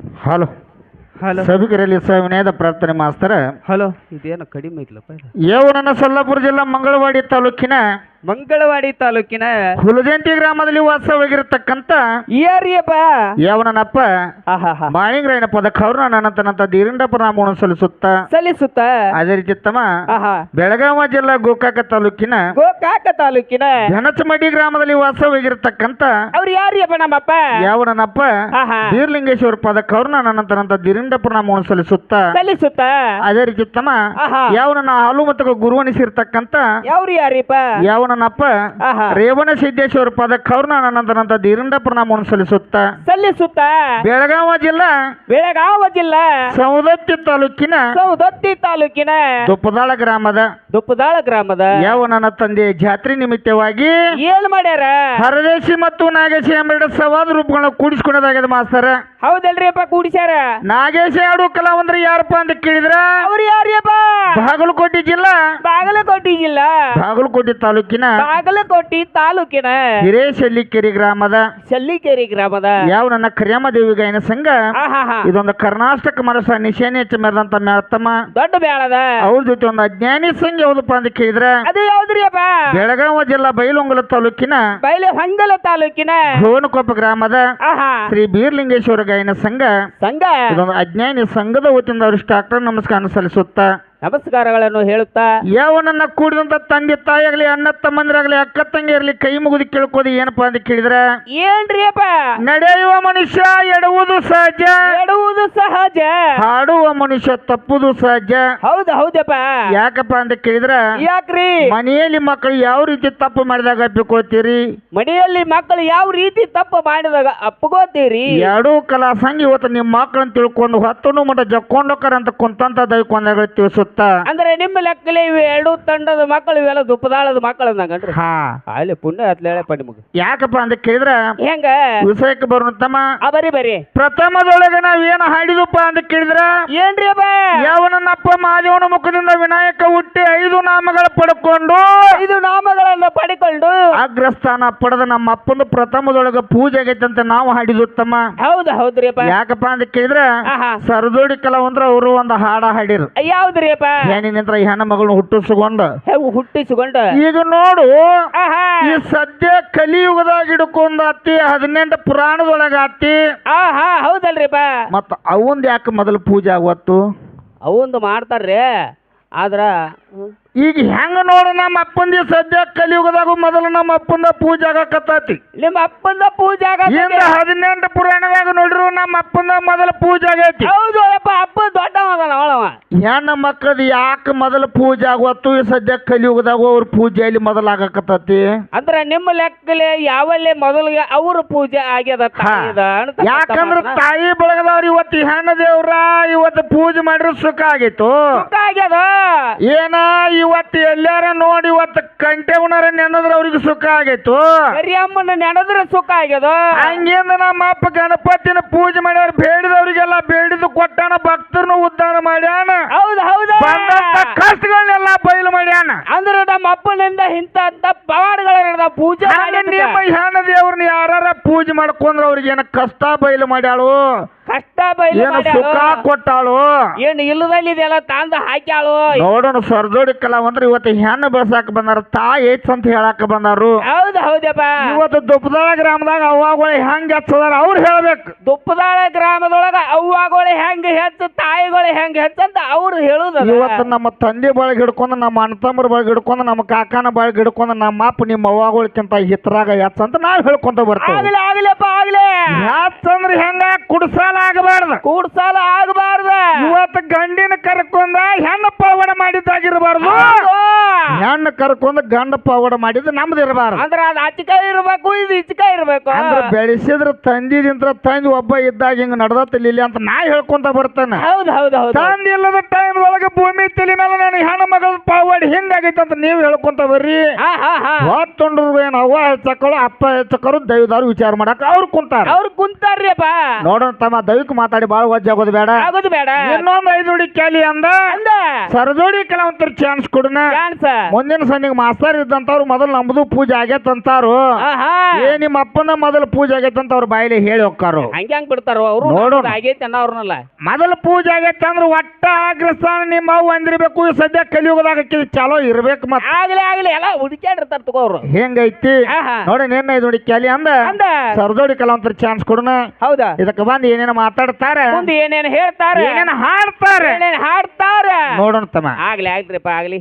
Hello. Hello. ಸಭಿಕರಲ್ಲಿ ಸ್ವಾಮಿನೇದ ಪ್ರಾರ್ಥನೆ ಮಾಸ್ತರ. Hello ಇದೇನು ಕಡಿಮೆ ಐತ್ಲಪ್ಪ ಇದು? ನನ್ನ ಸೊಲ್ಲಾಪುರ ಜಿಲ್ಲಾ ಮಂಗಳವಾಡಿ ತಾಲೂಕಿನ ಮಂಗಳವಾಡಿ ತಾಲೂಕಿನ ಹುಲಜಂತಿ ಗ್ರಾಮದಲ್ಲಿ ವಾಸವಾಗಿರತಕ್ಕಂತ ಯಾರಿಯಪ್ಪ ಯಾವನಪ್ಪ ಆಹಾ ಅದಕ್ಕೆ ಪದ ನನ್ನಂತ ಧೀರಂಡಪ್ಪ ನಾಮವನ್ನು ಸಲ್ಲಿಸುತ್ತ ಸಲ್ಲಿಸುತ್ತ. ಅದೇ ರೀತಿ ತಮ್ಮ ಬೆಳಗಾವ ಜಿಲ್ಲಾ ಗೋಕಾಕ ತಾಲೂಕಿನ ಗೋಕಾಕ ತಾಲೂಕಿನ ಜನಚಮಡಿ ಗ್ರಾಮದಲ್ಲಿ ವಾಸವಾಗಿರತಕ್ಕಂತ ಅವ್ರು ಯಾರಿಯಪ್ಪ ನಮ್ಮಪ್ಪ? ಯಾವನಪ್ಪ ಬೀರ್ಲಿಂಗೇಶ್ವರ ಪದ ಕೌರ್ನ ನಂತ ದೀರಂಡಪ್ಪ ನಾಮವನ್ನು ಸಲ್ಲಿಸುತ್ತ ಸಲ್ಲಿಸುತ್ತ. ಅದೇ ರೀತಿ ತಮ್ಮ ಯಾವನ ಹಾಲು ಮತ್ತು ಗುರುವಣಿಸಿರ್ತಕ್ಕಂತ ಯಾವ್ರು ಯಾರಿಯಪ್ಪ? ಆಹಾ. ರೇವಣ ಸಿದ್ದೇಶ್ವರ ಪದ ಕೌರ್ನ ನನ್ನಂತ ದೀರ್ಘ ಪ್ರಣಾಮವನ್ನು ಸಲ್ಲಿಸುತ್ತ? ಸಲ್ಲಿಸುತ್ತ? ಬೆಳಗಾವ ಜಿಲ್ಲಾ ಬೆಳಗಾವ ಜಿಲ್ಲಾ. ಸವದತ್ತಿ ತಾಲೂಕಿನ ಸೌದತ್ತಿ ತಾಲೂಕಿನ ದುಪ್ಪದಾಳ ಗ್ರಾಮದ. ದುಪ್ಪದಾಳ ಗ್ರಾಮದ. ಯಾವ ನನ್ನ ತಂದೆ ಜಾತ್ರೆ ನಿಮಿತ್ತವಾಗಿ ಏನ್ ಮಾಡ್ಯಾರ? ಹರದೇಶಿ ಮತ್ತು ನಾಗೇಶಿ ಎಂಬೆರಡು ಸವಾದ ರೂಪಗಳನ್ನ ಕೂಡಿಸ್ಕೊಂಡದಾಗ್ಯದ ಮಾಸ್ತರ. ಹೌದಲ್ರಿಯಪ್ಪ ಕೂಡಿಸ್ಯಾರ? ನಾಗೇಶ ಆಡು ಕಲಾವಂದ್ರೆ ಯಾರಪ್ಪ ಅಂತ ಕೇಳಿದ್ರ? ಅವ್ರು ಯಾರ್ಯಪ್ಪ? ಬಾಗಲಕೋಟೆ ಜಿಲ್ಲಾ. ಬಾಗಲಕೋಟೆ ಜಿಲ್ಲಾ. ಬಾಗಲಕೋಟೆ ತಾಲೂಕಿನ ಬಾಗಲಕೋಟೆ ತಾಲೂಕಿನ ಹಿರೇ ಹಿರೇಶಲ್ಲಿಕೆರೆ ಗ್ರಾಮದ ಶಲ್ಲಿಕೇರಿ ಗ್ರಾಮದ ಯಾವ ನನ್ನ ಕರಿಯಮ್ಮ ದೇವಿ ಗಾಯನ ಸಂಘ? ಇದೊಂದು ಕರ್ನಾಟಕ ಮನಸ್ಸ ನಿಶಾನೆ ಹೆಚ್ಚು ಮೆರೆದಂತ ಮ್ಯಾತಮ್ಮ ದೊಡ್ಡ ಬೇಳದ ಅವ್ರ ಜೊತೆ ಒಂದು ಅಜ್ಞಾನಿ ಸಂಘ ಯಾವ್ದಪ್ಪ ಅಂತ ಕೇಳಿದ್ರ? ಅದು ಯಾವ್ದ್ರಿಯಪ್ಪ? ಬೆಳಗಾವ ಜಿಲ್ಲಾ ಬೈಲೊಂಗಲ ತಾಲೂಕಿನ ಬೈಲೆ ಹೊಂಗಲ ತಾಲೂಕಿನ ಭುವನಕೊಪ್ಪ ಗ್ರಾಮದ ಆಹಾ. ಶ್ರೀ ಬೀರ್ಲಿಂಗೇಶ್ವರ ಗಾಯನ ಸಂಘ. ಸಂಘ. ಇದೊಂದು ಅಜ್ಞಾನಿ ಸಂಘದ ವತಿಯಿಂದ ಅವ್ರ ಡಾಕ್ಟರ್ ನಮಸ್ಕಾರ ಸಲ್ಲಿಸುತ್ತ ನಮಸ್ಕಾರಗಳನ್ನು ಹೇಳುತ್ತಾ ಯಾವನನ್ನ ಕೂಡಿದಂತ ತಂದೆ ತಾಯಿಯಾಗಲಿ ಅಣ್ಣ ತಮ್ಮಂದಿರಾಗಲಿ ಅಕ್ಕ ತಂಗಿ ಇರಲಿ ಕೈ ಮುಗಿದು ಕೇಳ್ಕೋದು ಏನಪ್ಪಾ ಅಂತ ಕೇಳಿದ್ರ ಏನ್ರಿಯಪ್ಪ? ನಡೆಯುವ ಮನುಷ್ಯ ಎಡುವುದು ಸಹಜ. ಎಡುವುದು ಸಹಜ. ಹಾಡುವ ಮನುಷ್ಯ ತಪ್ಪುದು ಸಹಜ. ಹೌದು ಹೌದಪ್ಪ. ಯಾಕಪ್ಪ ಅಂತ ಕೇಳಿದ್ರ ಯಾಕ್ರಿ? ಮನೆಯಲ್ಲಿ ಮಕ್ಕಳು ಯಾವ ರೀತಿ ತಪ್ಪು ಮಾಡಿದಾಗ ಅಪ್ಪಿಕೊಳ್ತೀರಿ? ಮನೆಯಲ್ಲಿ ಮಕ್ಕಳು ಯಾವ ರೀತಿ ತಪ್ಪು ಮಾಡಿದಾಗ ಅಪ್ಪಗೋತೀರಿ ಎರಡೂ ಕಲಾ ಸಂಘ ಇವತ್ತು ನಿಮ್ಮ ಮಕ್ಕಳನ್ನ ತಿಳ್ಕೊಂಡು ಹತ್ತನು ಮಠ ಜಕ್ಕೊಂಡೋಕರ ಅಂತ ಕುಂತಂತ ದೈಕೊಂದಾಗ ತಿಳಿಸುತ್ತ ಅಂದ್ರೆ ನಿಮ್ಮ ಲೆಕ್ಕಲ್ಲಿ ಇವು ಎರಡು ತಂಡದ ಮಕ್ಕಳು ಇವೆಲ್ಲ ದುಪ್ಪದಾಳದ ಮಕ್ಕಳು ಅಂದಂಗನ್ರಿ. ಹಾ. ಅಲ್ಲಿ ಪುಣ್ಯ ಹತ್ಲೇಳಪ್ಪ ನಿಮಗೆ. ಯಾಕಪ್ಪ ಅಂತ ಕೇಳಿದ್ರ ಹೆಂಗ? ವಿಷಯಕ್ಕೆ ಬರೋಣ ತಮ್ಮ. ಆ ಬರಿ ಬರಿ ಪ್ರಥಮದೊಳಗೆ ನಾವ್ ಏನ್ ಹಾಡಿದಪ್ಪ ಅಂತ ಕೇಳಿದ್ರ ಏನ್ರಿಯಪ್ಪ ಯಾವನನ್ನಪ್ಪ ಮಾದೇವನ ಮುಖದಿಂದ ವಿನಾಯಕ ಹುಟ್ಟಿ ಐದು ನಾಮಗಳ ಪಡ್ಕೊಂಡು ಐದು ನಾಮಗಳನ್ನ ಪಡಿಕೊಂಡು ಅಗ್ರಸ್ಥಾನ ಪಡೆದ ನಮ್ಮ ಅಪ್ಪನ ಪ್ರಥಮದೊಳಗ ಪೂಜೆ ಆಗೈತೆ ಅಂತ ನಾವು ಹಾಡಿದ್ವು ತಮ್ಮ. ಹೌದು ಹೌದ್ರಿಯಪ್ಪ ಯಾಕಪ್ಪ ಅಂತ ಕೇಳಿದ್ರ ಆಹಾ. ಸರದೋಡಿ ಕಲಾವಂದ್ರ ಅವರು ಒಂದು ಹಾಡ ಹಾಡಿರು. ಯಾವ್ದ್ರಿಯಪ್ಪ ಹೆಣ್ಣಿನಿಂತ್ರ ಈ ಹೆಣ್ಣು ಮಗಳನ್ನ ಹುಟ್ಟಿಸ್ಕೊಂಡು? ಹುಟ್ಟಿಸಿಕೊಂಡ? ಈಗ ನೋಡು ಈ ಸದ್ಯ ಕಲಿಯುಗದಾಗ ಹಿಡ್ಕೊಂಡ ಅತ್ತಿ ಹದಿನೆಂಟು ಪುರಾಣದೊಳಗ ಅತ್ತಿ. ಆಹಾ ಹೌದಲ್ರಿಪ್ಪ. ಮತ್ತ ಅವಂದ್ ಯಾಕೆ ಮೊದಲು ಪೂಜೆ ಆಗುವತ್ತು ಅವಂದು ಮಾಡ್ತಾರ್ರಿ. ಆದ್ರ ಈಗ ಹೆಂಗ ನೋಡು ನಮ್ಮ ಅಪ್ಪಂದಿ ಸದ್ಯ ಕಲಿಯುಗದಾಗ ಮೊದಲು ನಮ್ಮ ಅಪ್ಪಂದ ಪೂಜೆ ಆಗಕತ್ತೈತಿ. ನಿಮ್ಮ ಅಪ್ಪಂದ ಪೂಜೆ ಆಗ ಹದಿನೆಂಟು ಪುರಾಣದಾಗ ನೋಡ್ರು ನಮ್ಮ ಅಪ್ಪಂದ ಮೊದಲ ಪೂಜೆ ಆಗೈತಿ. ಹೌದು ಅಪ್ಪ ಅಪ್ಪ ದೊಡ್ಡವ ಅದನ ಅವಳವ ಹೆಣ್ಣು ಮಕ್ಕಳದು ಯಾಕೆ ಮೊದಲು ಪೂಜೆ ಆಗುವತ್ತು? ಈ ಸದ್ಯ ಕಲಿಯುಗದಾಗ ಅವ್ರ ಪೂಜೆಯಲ್ಲಿ ಅಲ್ಲಿ ಆಗಕತ್ತೈತಿ ಅಂದ್ರ ನಿಮ್ಮ ಲೆಕ್ಕಲೆ ಯಾವಲ್ಲೇ ಮೊದಲಿಗೆ ಅವ್ರ ಪೂಜೆ ಆಗ್ಯದ ತಾಯಿದ ಯಾಕಂದ್ರ ಮಾತನ್ನ? ತಾಯಿ ಬಳಗದವ್ರು ಇವತ್ತು ಹೆಣ್ಣು ದೇವ್ರ ಇವತ್ತು ಪೂಜೆ ಮಾಡಿದ್ರೆ ಸುಖ ಆಗಿತ್ತು. ಸುಖ ಆಗ್ಯದ? ಏನ ಇವತ್ತು ಎಲ್ಲಾರ ನೋಡಿ ಇವತ್ತು ಕಂಟೆ ಉಣರ ನೆನದ್ರ ಅವ್ರಿಗೆ ಸುಖ ಆಗಿತ್ತು. ಕರಿಯಮ್ಮನ ನೆನೆದ್ರೆ ಸುಖ ಆಗ್ಯದ? ಹಂಗಿಂದ ನಮ್ಮ ಅಪ್ಪ ಗಣಪತಿನ ಪೂಜೆ ಮಾಡ್ಯಾರ ಬೇಡಿದವ್ರಿಗೆಲ್ಲ ಬೇಡಿದು ಕೊಟ್ಟಾನ ಭಕ್ತರನ್ನು ಉದ್ಧಾರ ಮಾಡ್ಯಾನ. ಹೌದು ಹೌದು ಬಂದಂತ ಕಷ್ಟಗಳನ್ನೆಲ್ಲ ಬಯಲು ಮಾಡ್ಯಾನ ಅಂದ್ರೆ ನಮ್ಮ ಅಪ್ಪನಿಂದ ಇಂಥ ಪವಾಡಗಳ ಪೂಜೆ ಹೆಣ್ಣ ದೇವ್ರನ್ನ ಯಾರ ಪೂಜೆ ಮಾಡ್ಕೊಂಡ್ರ ಅವ್ರಿಗೆ ಏನ ಕಷ್ಟ ಬಯಲು ಮಾಡ್ಯಾಳು? ಕಷ್ಟ ಬಯಲು ಏನು ಸುಖ. ಕೊಟ್ಟಾಳು? ಏನು ಇಲ್ಲದಲ್ಲಿದೆಲ್ಲ ತಂದ ಹಾಕ್ಯಾಳು? ನೋಡೋಣ ಸರ್ದೋಡಿ ಕಲಾವಂದ್ರ ಇವತ್ತು ಹೆಣ್ಣು ಬೆಳ್ಸಾಕ ಬಂದಾರ ತಾಯಿ ಐತ್ ಅಂತ ಹೇಳಾಕ ಬಂದಾರು. ಹೌದು ಹೌದಪ್ಪ ಇವತ್ತು ದುಪ್ಪದಾಳ ಗ್ರಾಮದಾಗ ಅವ್ವಾಗಳು ಹೆಂಗ್ ಹಚ್ಚದಾರ ಅವ್ರು ಹೇಳ್ಬೇಕು. ದುಪ್ಪದಾಳ ಗ್ರಾಮದೊಳಗ ಅವ್ವಾಗಳು ಹೆಂಗ್ ಹೆಚ್ಚು ತಾಯಿಗಳು ಹೆಂಗ್ ಹೆಚ್ಚಂತ ಅವ್ರು ಹೇಳುದ ಇವತ್ತು ನಮ್ಮ ತಂದೆ ಬಳಗ ಹಿಡ್ಕೊಂಡು ನಮ್ಮ ಅಣ್ಣ ತಮ್ಮರ ಬಳಗ ಹಿಡ್ಕೊಂಡು ನಮ್ಮ ಕಾಕನ ಬಳಗ ಹಿಡ್ಕೊಂಡು ನಮ್ಮ ಅಪ್ಪ ನಿಮ್ಮ ಅವ್ವಾಗಳಿಗಿಂತ ಹಿತ್ರಾಗ ಹೆಚ್ಚ ಅಂತ ನಾವ್ ಹೇಳ್ಕೊಂತ ಬರ್ತೇವೆ. ಆಗ್ಲಿ ಆಗಲಿಪ್ಪ ಆಗ್ಲಿ. ಹೆಚ್ಚಂದ್ರ ಹೆಂಗ? ಕುಡ್ಸಾಲ ಆಗಬಾರ್ದ. ಕೂಡ್ಸಾಲ ಆಗಬಾರ್ದ. ಇವತ್ತು ಗಂಡಿನ ಕರ್ಕೊಂಡ ಹೆಣ್ಣ ಪಾವಡ ಮಾಡಿದ್ದಾಗಿರಬಾರ್ದು. ಹೆಣ್ಣ ಕರ್ಕೊಂಡ ಗಂಡ ಪಾವಡ ಮಾಡಿದ್ದು ನಮ್ದು ಇರಬಾರ್ದು. ಅಂದ್ರ ಅದ್ ಅಚ್ಚಿಕ ಇರ್ಬೇಕು ಇದು ಇಚ್ಚಿಕ ಇರ್ಬೇಕು. ಅಂದ್ರೆ ಬೆಳೆಸಿದ್ರ ತಂದಿದಿಂತ್ರ ತಂದಿ ಒಬ್ಬ ಇದ್ದಾಗ ಹಿಂಗ ನಡ್ದತ್ತಿಲ್ಲ ಇಲ್ಲಿ ಅಂತ ನಾ ಹೇಳ್ಕೊಂತ ಬರ್ತಾನೆ. ಹೌದು ಹೌದು ಹೌದು. ತಂದಿ ಇಲ್ಲದ ಟೈಮ್ ಒಳಗೆ ಭೂಮಿ ತಲೆ ಮೇಲೆ ನಾನು ಹೆಣ್ಣು ಮಗಳ ಪಾವಡಿ ಹಿಂಗಾಗೈತೆ ಅಂತ ನೀವು ಹೇಳ್ಕೊಂತ ಬರ್ರಿ. ಹೊತ್ತೊಂಡ್ರು ಏನು ಅವ್ವ ಹೆಚ್ಚಕ್ಕಳು ಅಪ್ಪ ಹೆಚ್ಚಕ್ಕರು ದೈವದವ್ರು ವಿಚಾರ ಮಾಡಕ್ ಅವ್ರು ಕುಂತಾರ. ಅವ್ರು ಕುಂತಾರ್ರಿಪ್ಪ ನೋಡೋಣ ತಮ್ಮ ದೈವಿಕ ಮಾತಾಡಿ ಬಾಳ ವಜ್ಜಾಗೋದು ಬೇಡ. ಆಗೋದು ಬೇಡ. ಇನ್ನೊಂದ್ ಐದು ಹುಡಿ ಕ್ಯಾಲಿ ಅಂದ. ಅಂದ. ಸರದೋಡಿ ಕೆಲವಂತರ ಚಾನ್ಸ್ ಕೊಡನ. ಮುಂದಿನ ಸನ್ನಿಗೆ ಮಾಸ್ತರ್ ಇದ್ದಂತವ್ರು ಮೊದಲು ನಮ್ದು ಪೂಜೆ ಆಗೈತಂತಾರು. ಆಹಾ. ಏ ನಿಮ್ಮ ಅಪ್ಪನ ಮೊದಲು ಪೂಜೆ ಆಗೈತಂತ ಅವ್ರ ಬಾಯಿಲಿ ಹೇಳಿ ಹೋಗ್ತಾರು ಹಂಗೆ ಹಂಗ್ ಬಿಡ್ತಾರೋ ಅವ್ರು? ನೋಡೋಣ. ಆಗೈತೆ ಅನ್ನೋರ್ನಲ್ಲ ಮೊದಲು ಪೂಜೆ ಆಗೈತೆ ಅಂದ್ರೆ ಒಟ್ಟ ಆಗ್ರಸ್ಥಾನ ನಿಮ್ಮ ಅವ್ವ ಅಂದಿರ್ಬೇಕು. ಸದ್ಯ ಕಲಿಯುಗದಾಗ ಚಲೋ ಇರ್ಬೇಕು ಮತ್ತೆ ಆಗ್ಲಿ ಆಗ್ಲಿ ಎಲ್ಲ ಹುಡುಕ್ಯಾಡಿರ್ತಾರ ಅವ್ರು. ಹೆಂಗೈತಿ. ನೋಡಿ ನಿನ್ನ ಐದು ಕೇಳಿ ಕ್ಯಾಲಿ ಅಂದ. ಅಂದ ಸರಜೋಡಿ ಕೆಲವಂತರ ಚಾನ್ಸ್ ಕೊಡೋಣ. ಹೌದಾ? ಇದಕ್ಕೆ ಬಂದು ಏನೇನು ಮಾತಾಡ್ತಾರ. ಮುಂದೆ ಏನೇನ್ ಹೇಳ್ತಾರೆ? ಏನೇನು ಹಾಡ್ತಾರೆ? ಏನೇನ್ ಹಾಡ್ತಾರ? ನೋಡೋಣ ತಮ್ಮ. ಆಗ್ಲಿ ಆಗ್ಲಿಪ್ಪ ಆಗ್ಲಿ.